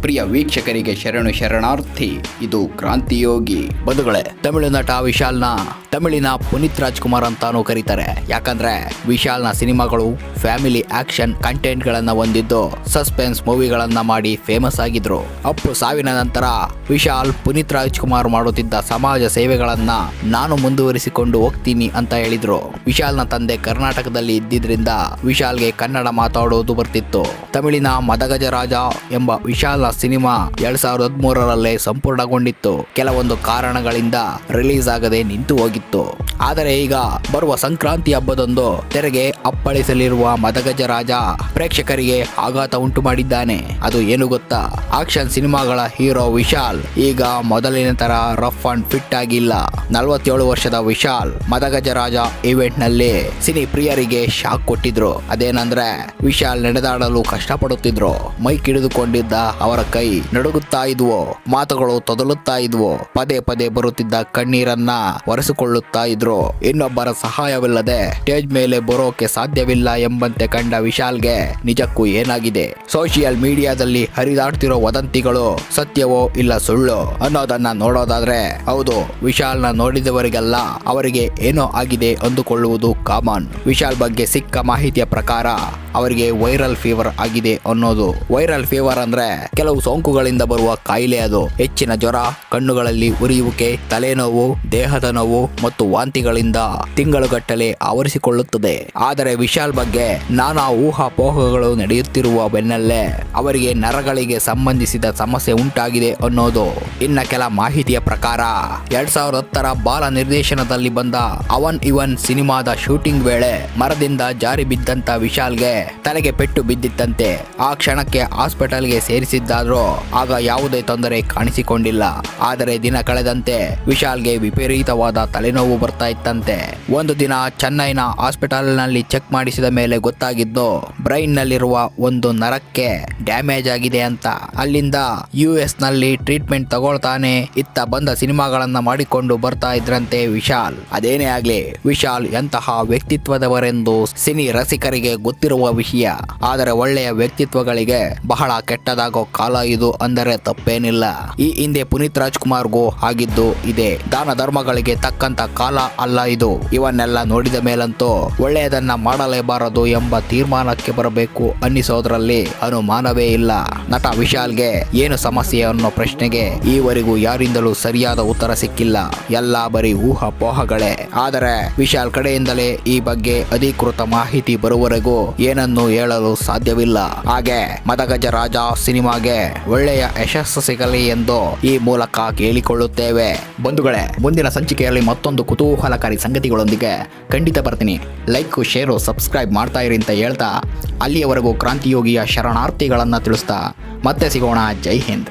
ಪ್ರಿಯ ವೀಕ್ಷಕರಿಗೆ ಶರಣು ಶರಣಾರ್ಥಿ ಇದು ಕ್ರಾಂತಿಯೋಗಿ. ಬಂಧುಗಳೇ ತಮಿಳು ನಟ ವಿಶಾಲ್ನ ತಮಿಳಿನ ಪುನೀತ್ ರಾಜ್ಕುಮಾರ್ ಅಂತಾನೂ ಕರೀತಾರೆ. ಯಾಕಂದ್ರೆ ವಿಶಾಲ್ನ ಸಿನಿಮಾಗಳು, ಫ್ಯಾಮಿಲಿ ಆಕ್ಷನ್ ಕಂಟೆಂಟ್ ಗಳನ್ನ ಹೊಂದಿದ್ದು, ಸಸ್ಪೆನ್ಸ್ ಮೂವಿಗಳನ್ನ ಮಾಡಿ ಫೇಮಸ್ ಆಗಿದ್ರು. ಅಪ್ಪು ಸಾವಿನ ನಂತರ ವಿಶಾಲ್ ಪುನೀತ್ ರಾಜ್ಕುಮಾರ್ ಮಾಡುತ್ತಿದ್ದ ಸಮಾಜ ಸೇವೆಗಳನ್ನ ನಾನು ಮುಂದುವರಿಸಿಕೊಂಡು ಹೋಗ್ತೀನಿ ಅಂತ ಹೇಳಿದ್ರು. ವಿಶಾಲ್ನ ತಂದೆ ಕರ್ನಾಟಕದಲ್ಲಿ ಇದ್ದಿದ್ರಿಂದ ವಿಶಾಲ್ಗೆ ಕನ್ನಡ ಮಾತಾಡೋದು ಬರ್ತಿತ್ತು. ತಮಿಳಿನ ಮದಗಜ ರಾಜ ಎಂಬ ವಿಶಾಲ್ನ ಸಿನಿಮಾ ಎರಡ್ ಸಾವಿರದ ಹದಿಮೂರರಲ್ಲೇ ಸಂಪೂರ್ಣಗೊಂಡಿತ್ತು. ಕೆಲವೊಂದು ಕಾರಣಗಳಿಂದ ರಿಲೀಸ್ ಆಗದೆ ನಿಂತು ಹೋಗಿತ್ತು. ಆದರೆ ಈಗ ಬರುವ ಸಂಕ್ರಾಂತಿ ಹಬ್ಬದಂದು ತೆರೆಗೆ ಅಪ್ಪಳಿಸಲಿರುವ ಮದಗಜ ರಾಜ ಪ್ರೇಕ್ಷಕರಿಗೆ ಆಘಾತ ಉಂಟು ಮಾಡಿದ್ದಾನೆ. ಅದು ಏನು ಗೊತ್ತಾ? ಆಕ್ಷನ್ ಸಿನಿಮಾಗಳ ಹೀರೋ ವಿಶಾಲ್. ಈಗ ಮೊದಲಿನ ತರ ರಫ್ ಅಂಡ್ ಫಿಟ್ ಆಗಿಲ್ಲ. ನಲವತ್ತೇಳು ವರ್ಷದ ವಿಶಾಲ್ ಮದಗಜ ರಾಜ ಇವೆಂಟ್ನಲ್ಲಿ ಸಿನಿ ಪ್ರಿಯರಿಗೆ ಶಾಕ್ ಕೊಟ್ಟಿದ್ರು. ಅದೇನಂದ್ರೆ, ವಿಶಾಲ್ ನಡೆದಾಡಲು ಕಷ್ಟಪಡುತ್ತಿದ್ರು. ಮೈಕ್ ಹಿಡಿದುಕೊಂಡಿದ್ದ ಅವರ ಕೈ ನಡುಗುತ್ತಾ ಇದ್ವು, ಮಾತುಗಳು ತೊದಲುತ್ತಾ ಇದ್ವು, ಪದೇ ಪದೇ ಬರುತ್ತಿದ್ದ ಕಣ್ಣೀರನ್ನ ಒರೆಸಿಕೊಳ್ಳುತ್ತಾ ಇದ್ರು. ಇನ್ನೊಬ್ಬರ ಸಹಾಯವಿಲ್ಲದೆ ಸ್ಟೇಜ್ ಮೇಲೆ ಬರೋಕೆ ಸಾಧ್ಯವಿಲ್ಲ ಎಂಬಂತೆ ಕಂಡ ವಿಶಾಲ್ಗೆ ನಿಜಕ್ಕೂ ಏನಾಗಿದೆ? ಸೋಷಿಯಲ್ ಮೀಡಿಯಾದಲ್ಲಿ ಹರಿದಾಡ್ತಿರೋ ವದಂತಿಗಳು ಸತ್ಯವೋ ಇಲ್ಲ ಸುಳ್ಳು? ಅನ್ನೋದನ್ನ ನೋಡೋದಾದ್ರೆ, ಹೌದು, ವಿಶಾಲ್ನ ನೋಡಿದವರಿಗೆಲ್ಲ ಅವರಿಗೆ ಏನೋ ಆಗಿದೆ ಅಂದುಕೊಳ್ಳುವುದು ಕಾಮನ್. ವಿಶಾಲ್ ಬಗ್ಗೆ ಸಿಕ್ಕ ಮಾಹಿತಿಯ ಪ್ರಕಾರ ಅವರಿಗೆ ವೈರಲ್ ಫೀವರ್ ಆಗಿದೆ ಅನ್ನೋದು. ವೈರಲ್ ಫೀವರ್ ಅಂದ್ರೆ ಕೆಲವು ಸೋಂಕುಗಳಿಂದ ಬರುವ ಕಾಯಿಲೆ ಅದು. ಹೆಚ್ಚಿನ ಜ್ವರ, ಕಣ್ಣುಗಳಲ್ಲಿ ಉರಿಯುವಿಕೆ, ತಲೆನೋವು, ದೇಹದ ನೋವು ಮತ್ತು ವಾಂತಿಗಳಿಂದ ತಿಂಗಳುಗಟ್ಟಲೆ ಆವರಿಸಿಕೊಳ್ಳುತ್ತದೆ. ಆದರೆ ವಿಶಾಲ್ ಬಗ್ಗೆ ನಾನಾ ಊಹಾಪೋಹಗಳು ನಡೆಯುತ್ತಿರುವ ಬೆನ್ನಲ್ಲೇ ಅವರಿಗೆ ನರಗಳಿಗೆ ಸಂಬಂಧಿಸಿದ ಸಮಸ್ಯೆ ಉಂಟಾಗಿದೆ ಅನ್ನೋದು. ಇನ್ನ ಕೆಲ ಮಾಹಿತಿಯ ಪ್ರಕಾರ, ಎರಡ್ ಸಾವಿರದ ಹತ್ತರ ಬಾಲ ನಿರ್ದೇಶನದಲ್ಲಿ ಬಂದ ಅವನ್ ಇವನ್ ಸಿನಿಮಾದ ಶೂಟಿಂಗ್ ವೇಳೆ ಮರದಿಂದ ಜಾರಿ ಬಿದ್ದಂತ ವಿಶಾಲ್ಗೆ ತಲೆಗೆ ಪೆಟ್ಟು ಬಿದ್ದಿತ್ತಂತೆ. ಆ ಕ್ಷಣಕ್ಕೆ ಹಾಸ್ಪಿಟಲ್ಗೆ ಸೇರಿಸಿದ್ದಾದ್ರೂ ಆಗ ಯಾವುದೇ ತೊಂದರೆ ಕಾಣಿಸಿಕೊಂಡಿಲ್ಲ. ಆದರೆ ದಿನ ಕಳೆದಂತೆ ವಿಶಾಲ್ಗೆ ವಿಪರೀತವಾದ ತಲೆನೋವು ಬರ್ತಾ ಇತ್ತಂತೆ. ಒಂದು ದಿನ ಚೆನ್ನೈನ ಹಾಸ್ಪಿಟಲ್ನಲ್ಲಿ ಚೆಕ್ ಮಾಡಿಸಿದ ಮೇಲೆ ಗೊತ್ತಾಗಿದ್ದು ಬ್ರೈನ್ ನಲ್ಲಿರುವ ಒಂದು ನರಕ್ಕೆ ಡ್ಯಾಮೇಜ್ ಆಗಿದೆ ಅಂತ. ಅಲ್ಲಿಂದ ಯು ನಲ್ಲಿ ಟ್ರೀಟ್ಮೆಂಟ್ ತಗೊಳ್ತಾನೆ ಇತ್ತ ಬಂದ ಸಿನಿಮಾಗಳನ್ನ ಮಾಡಿಕೊಂಡು ಬರ್ತಾ ಇದ್ರಂತೆ ವಿಶಾಲ್. ಅದೇನೇ ಆಗ್ಲಿ, ವಿಶಾಲ್ ಎಂತಹ ವ್ಯಕ್ತಿತ್ವದವರೆಂದು ಸಿನಿ ರಸಿಕರಿಗೆ ಗೊತ್ತಿರುವ ವಿಷಯ ಆದರೆ ಒಳ್ಳೆಯ ವ್ಯಕ್ತಿತ್ವಗಳಿಗೆ ಬಹಳ ಕೆಟ್ಟದಾಗೋ ಕಾಲ ಇದು ಅಂದರೆ ತಪ್ಪೇನಿಲ್ಲ. ಈ ಹಿಂದೆ ಪುನೀತ್ ರಾಜ್ಕುಮಾರ್ಗೂ ಆಗಿದ್ದು ಇದೆ. ದಾನ ಧರ್ಮಗಳಿಗೆ ತಕ್ಕಂತ ಕಾಲ ಅಲ್ಲ ಇದು. ಇವನ್ನೆಲ್ಲ ನೋಡಿದ ಮೇಲಂತೂ ಒಳ್ಳೆಯದನ್ನ ಮಾಡಲೇಬಾರದು ಎಂಬ ತೀರ್ಮಾನಕ್ಕೆ ಬರಬೇಕು ಅನ್ನಿಸೋದ್ರಲ್ಲಿ ಅನುಮಾನವೇ ಇಲ್ಲ. ನಟ ವಿಶಾಲ್ಗೆ ಏನು ಸಮಸ್ಯೆ ಅನ್ನೋ ಪ್ರಶ್ನೆಗೆ ಈವರೆಗೂ ಯಾರಿಂದಲೂ ಸರಿಯಾದ ಉತ್ತರ ಸಿಕ್ಕಿಲ್ಲ. ಎಲ್ಲ ಬರೀ ಊಹಾಪೋಹಗಳೇ. ಆದರೆ ವಿಶಾಲ್ ಕಡೆಯಿಂದಲೇ ಈ ಬಗ್ಗೆ ಅಧಿಕೃತ ಮಾಹಿತಿ ಬರುವವರೆಗೂ ಏನನ್ನು ಹೇಳಲು ಸಾಧ್ಯವಿಲ್ಲ. ಹಾಗೆ ಮದಗಜ ರಾಜ ಸಿನಿಮಾಗೆ ಒಳ್ಳೆಯ ಯಶಸ್ಸು ಸಿಗಲಿ ಎಂದು ಈ ಮೂಲಕ ಕೇಳಿಕೊಳ್ಳುತ್ತೇವೆ. ಬಂಧುಗಳೇ, ಮುಂದಿನ ಸಂಚಿಕೆಯಲ್ಲಿ ಮತ್ತೊಂದು ಕುತೂಹಲಕಾರಿ ಸಂಗತಿಗಳೊಂದಿಗೆ ಖಂಡಿತ ಬರ್ತೀನಿ. ಲೈಕ್, ಶೇರು, ಸಬ್ಸ್ಕ್ರೈಬ್ ಮಾಡ್ತಾ ಇರಿ ಅಂತ ಹೇಳ್ತಾ, ಅಲ್ಲಿಯವರೆಗೂ ಕ್ರಾಂತಿಯೋಗಿಯ ಶರಣಾರ್ಥಿಗಳನ್ನು ತಿಳಿಸ್ತಾ ಮತ್ತೆ ಸಿಗೋಣ. ಜೈ ಹಿಂದ್.